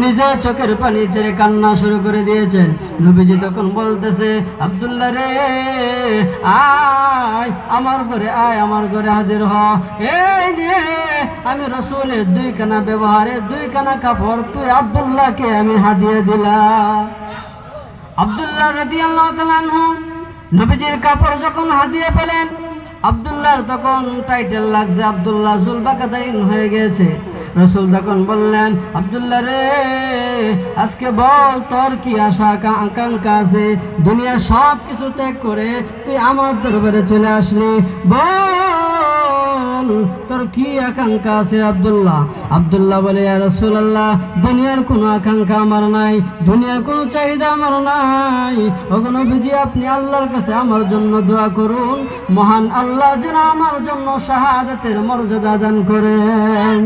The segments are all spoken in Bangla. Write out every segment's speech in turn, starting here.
নিজে চোখের পানি ছেড়ে কান্না শুরু করে দিয়েছেন নবীজি তখন বলতেছে, আব্দুল্লাহ রে, আয়, আমার ঘরে আয়, আমার ঘরে হাজির হ। এই নিয়ে আমি রসুলের দুই কানা ব্যবহারে দুই কানা কাপড়, তুই আব্দুল্লাহকে আমি হাদিয়ে দিলাম। আব্দুল্লাহ তাআলা আনহু, নবীজির কাপড় যখন হাদিয়ে পেলেন, আব্দুল্লাহর তখন টাইটেল লাগছে, আব্দুল্লাহ জুলবাকাতাইন হয়ে গেছে। রসুল তখন বললেন, আব্দুল্লাহ রে, আজকে বল, তোর কি আশা আকা- আকাঙ্ক্ষা আছে দুনিয়া সব কিছু ত্যাগ করে তুই আমার দরবারে চলে আসলি। বল তোর কি আকাঙ্ক্ষা আছে আব্দুল্লাহ? আব্দুল্লাহ বলে রাসূলুল্লাহ, দুনিয়ার কোনো আকাঙ্ক্ষা আমার নাই, দুনিয়ার কোনো চাহিদা আমার নাই। আপনি আল্লাহর কাছে আমার জন্য দোয়া করুন। মহান আল্লাহ যেন আমার জন্য শাহাদাতের মর্যাদা দান করেন।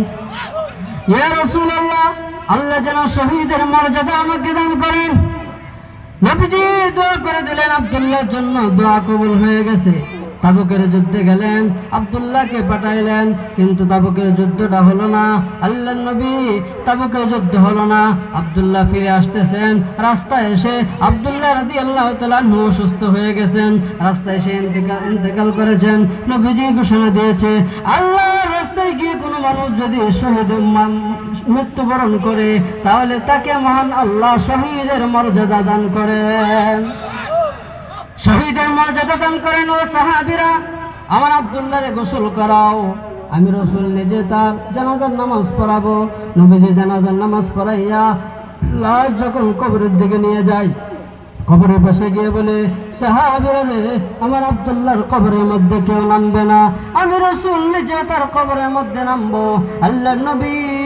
রাসূলুল্লাহ, আল্লাহ যেন শহীদের মর্যাদা আমাকে দান করেন। দোয়া করে দিলেন, আব্দুল্লাহর জন্য দোয়া কবুল হয়ে গেছে। তাবুকের যুদ্ধে গেলেন, আব্দুল্লাহকে পাঠাইলেন, কিন্তু তাবুকের যুদ্ধটা হলো না। আল্লাহ নবী তাবুকের যুদ্ধ হলো না। আব্দুল্লাহ ফিরে আসতেছেন, রাস্তায় এসে আব্দুল্লাহ রাদি আল্লাহ তালু অসুস্থ হয়ে গেছেন। রাস্তায় এসে ইন্তেকাল করেছেন, নবীজি ঘোষণা দিয়েছে আল্লাহ রাস্তায় গিয়ে কোনো মানুষ যদি শহীদ মৃত্যুবরণ করে, তাহলে তাকে মহান আল্লাহ শহীদের মর্যাদা দান করেন। শহীদের মর্যাদা দান করেন ও সাহাবিরা। আমার আব্দুল্লাহরে গোসল করাও। আমি রসুল নিজে তার জানাজার নামাজ পড়াবো। নবীজি জানাজার নামাজ পড়াইয়া লাশ যখন কবরের দিকে নিয়ে যায়, কবরের পাশে গিয়ে বলে, সাহাবিরা রে, আমার আব্দুল্লাহর কবরের মধ্যে কেউ নামবে না। আমি রসুল নিজে তার কবরের মধ্যে নামবো। আল্লাহ নবী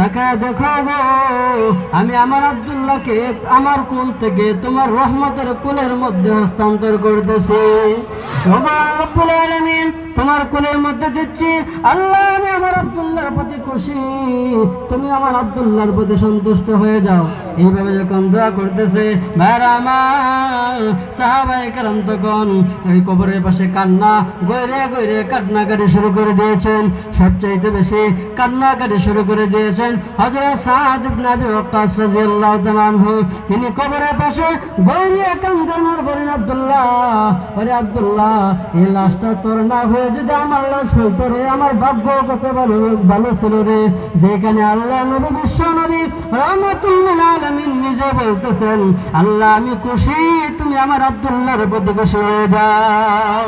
তাকায় দেখো গো। আমি আমার আব্দুল্লাহকে আমার কুল থেকে তোমার রহমতের কুলের মধ্যে হস্তান্তর করতেছি। তোমার কুলের মধ্যে দিচ্ছি। আল্লাহ, আমি আমার আব্দুল্লাহর প্রতি খুশি। তুমি আমার আব্দুল্লাহর প্রতি সন্তুষ্ট হয়ে যাও। এইভাবে যখন দোয়া করতেছে সাহাবাই কারণ তখন ওই কবরের পাশে কান্না গইরে গইরে কান্নাকাটি শুরু করে দিয়েছেন। সবচাইতে বেশি কান্নাকাটি শুরু করে দিয়েছেন। হযরত সাদ ইবনে আবি ওয়াক্কাস রাদিয়াল্লাহু তাআলা তিনি কবরের পাশে গইরে কান্দেন আর বলেন, আব্দুল্লাহ, ওরে আব্দুল্লাহ, এই লাশটা তোর না হয়ে যদি আমার লাশ হইতো রে, আমার ভাগ্য কত ভালো ভালো ছিল রে? যেখানে আল্লাহ নবী, বিশ্ব নবী রহমতুল্লিল আলামিন নিজে বলতেছেন, আল্লাহ, আমি খুশি, তুমি আমার আব্দুল্লাহর প্রতি খুশি হয়ে যাও।